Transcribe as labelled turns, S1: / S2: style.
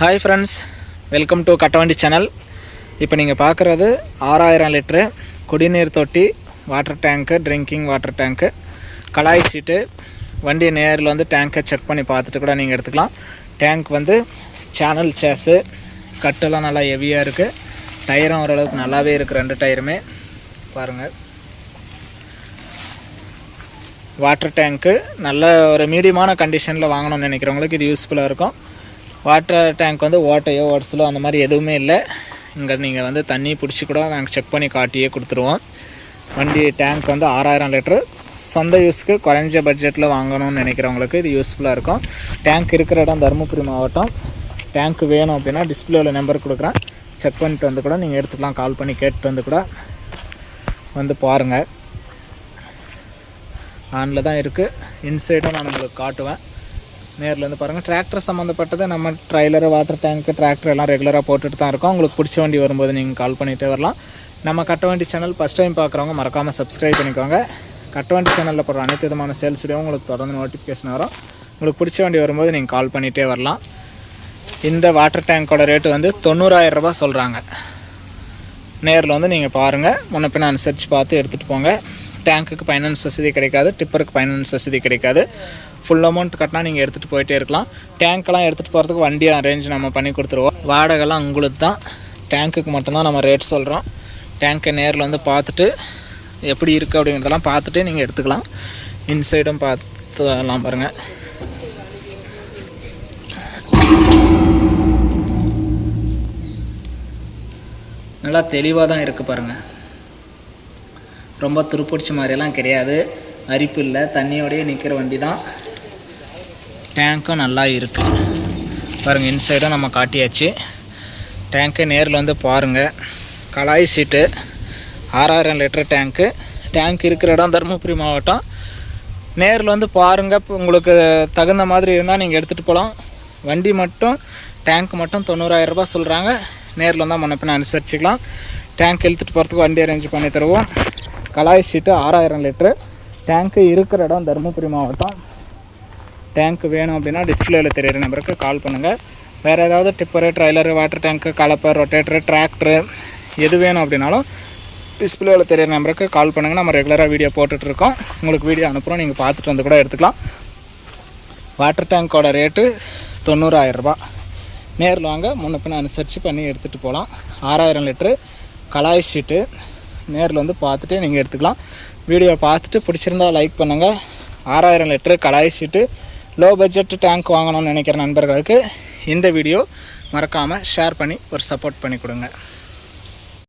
S1: Hi friends welcome to Kattavandi channel இப்போ நீங்கள் பார்க்குறது ஆறாயிரம் லிட்ரு குடிநீர் தொட்டி water tank drinking water tank கடாய் சீட்டு. வண்டி நேரில் வந்து டேங்க்கை செக் பண்ணி பார்த்துட்டு கூட நீங்கள் எடுத்துக்கலாம். டேங்க் வந்து சேனல் சேஸு கட்டெல்லாம் நல்லா ஹெவியாக இருக்குது டயரும் ஓரளவுக்கு நல்லாவே இருக்குது ரெண்டு டயருமே பாருங்கள் வாட்டர் டேங்க்கு நல்ல ஒரு மீடியமான கண்டிஷனில் வாங்கணும்னு நினைக்கிறவங்களுக்கு இது யூஸ்ஃபுல்லாக இருக்கும். வாட்டர் டேங்க் வந்து ஓட்டையோ ஓட்ஸலோ அந்த மாதிரி எதுவுமே இல்லை. இங்கே நீங்கள் வந்து தண்ணி பிடிச்சி கூட நாங்கள் செக் பண்ணி காட்டியே கொடுத்துருவோம். வண்டி டேங்க் வந்து ஆறாயிரம் லிட்ரு சொந்த யூஸ்க்கு குறைஞ்ச பட்ஜெட்டில் வாங்கணும்னு நினைக்கிறவங்களுக்கு இது யூஸ்ஃபுல்லாக இருக்கும். டேங்க் இருக்கிற இடம் தருமபுரி மாவட்டம். டேங்க் வேணும் அப்படின்னா டிஸ்பிளேவில் நம்பர் கொடுக்குறேன். செக் பண்ணிட்டு வந்து கூட நீங்கள் எடுத்துக்கலாம். கால் பண்ணி கேட்டுட்டு வந்து கூட வந்து பாருங்கள் ஆனில் தான் இருக்குது இன்சைடும் நான் உங்களுக்கு காட்டுவேன். நேரில் வந்து பாருங்கள் டிராக்டர் சம்மந்தப்பட்டது நம்ம ட்ரைலரு வாட்டர் டேங்க்கு டிராக்டர் எல்லாம் ரெகுலராக போட்டுட்டு தான் இருக்கோம். உங்களுக்கு பிடிச்ச வண்டி வரும்போது நீங்கள் கால் பண்ணிகிட்டே வரலாம். நம்ம கட்ட வண்டி சேனல் ஃபஸ்ட் டைம் பார்க்குறவங்க மறக்காமல் சப்ஸ்கிரைப் பண்ணிக்கோங்க. கட்ட வண்டி சேனலில் போடுற அனைத்து விதமான சேல்ஸ் வீடியோ உங்களுக்கு தொடர்ந்து நோட்டிஃபிகேஷன் வரும். உங்களுக்கு பிடிச்ச வண்டி வரும்போது நீங்கள் கால் பண்ணிகிட்டே வரலாம். இந்த வாட்டர் டேங்க்கோட ரேட்டு வந்து தொண்ணூறாயிரம் ரூபா சொல்கிறாங்க நேரில் வந்து நீங்கள் பாருங்கள் முன்ன பின்ன அனுசரித்து பார்த்து எடுத்துகிட்டு போங்க. டேங்க்குக்கு ஃபைனான்ஸ் வசதி கிடைக்காது டிப்பருக்கு ஃபைனான்ஸ் வசதி கிடைக்காது. ஃபுல் அமௌண்ட் கட்டினா நீங்கள் எடுத்துகிட்டு போயிட்டே இருக்கலாம். டேங்க்கெல்லாம் எடுத்துகிட்டு போகிறதுக்கு வண்டி அரேஞ்ச் நம்ம பண்ணி கொடுத்துருவோம். வாடகைலாம் உங்களுக்கு தான். டேங்க்குக்கு மட்டும்தான் நம்ம ரேட் சொல்கிறோம் டேங்க்கை நேரில் வந்து பார்த்துட்டு எப்படி இருக்குது அப்படிங்கிறதெல்லாம் பார்த்துட்டு நீங்கள் எடுத்துக்கலாம். இன்சைடும் பார்த்துலாம் பாருங்கள் நல்லா தெளிவாக தான் இருக்குது பாருங்கள் ரொம்ப துருப்பிடிச்ச மாதிரியெல்லாம் கிடையாது. அரிப்பு இல்லை. தண்ணியோடையே நிற்கிற வண்டி தான் டேங்க்கும் நல்லா இருக்குது பாருங்கள் இன்சைடும் நம்ம காட்டியாச்சு. டேங்க்கு நேரில் வந்து பாருங்கள் கலாய் சீட்டு. ஆறாயிரம் லிட்டர் டேங்க்கு டேங்க் இருக்கிற இடம் தருமபுரி மாவட்டம். நேரில் வந்து பாருங்கள் இப்போ உங்களுக்கு தகுந்த மாதிரி இருந்தால் நீங்கள் எடுத்துகிட்டு போகலாம் வண்டி மட்டும் டேங்க் மட்டும் தொண்ணூறாயிரம் ரூபாய் சொல்கிறாங்க நேரில் வந்தால் முன்ன பின்ன அனுசரிச்சிக்கலாம். டேங்க் இழுத்துட்டு போகிறதுக்கு வண்டி அரேஞ்ச் பண்ணி தருவோம். கலாய் ஷீட்டு ஆறாயிரம் லிட்ரு டேங்க்கு இருக்கிற இடம் தருமபுரி மாவட்டம். டேங்க் வேணும் அப்படின்னா டிஸ்பிளேயில் தெரியிற நம்பருக்கு கால் பண்ணுங்கள் வேறு ஏதாவது டிப்பரு ட்ரைலரு வாட்டர் டேங்க்கு கலப்பர் ரொட்டேட்டரு டிராக்டரு எது வேணும் அப்படின்னாலும் டிஸ்பிளேவில் தெரியிற நம்பருக்கு கால் பண்ணுங்கள் நம்ம ரெகுலராக வீடியோ போட்டுட்ருக்கோம். உங்களுக்கு வீடியோ அனுப்புகிறோம் நீங்கள் பார்த்துட்டு வந்து கூட எடுத்துக்கலாம். வாட்டர் டேங்க்கோட ரேட்டு தொண்ணூறாயிரரூபா நேரில் வாங்க. முன்ன பின்ன அனுசரித்து பண்ணி எடுத்துகிட்டு போகலாம். ஆறாயிரம் லிட்ரு கலாய் ஷீட்டு நேரில் வந்து பார்த்துட்டு நீங்கள் எடுத்துக்கலாம். வீடியோ பார்த்துட்டு பிடிச்சிருந்தா லைக் பண்ணுங்கள் ஆறாயிரம் litre kadai sheet low budget tank வாங்கணும்னு நினைக்கிற நண்பர்களுக்கு இந்த வீடியோ மறக்காமல் ஷேர் பண்ணி ஒரு சப்போர்ட் பண்ணி கொடுங்க.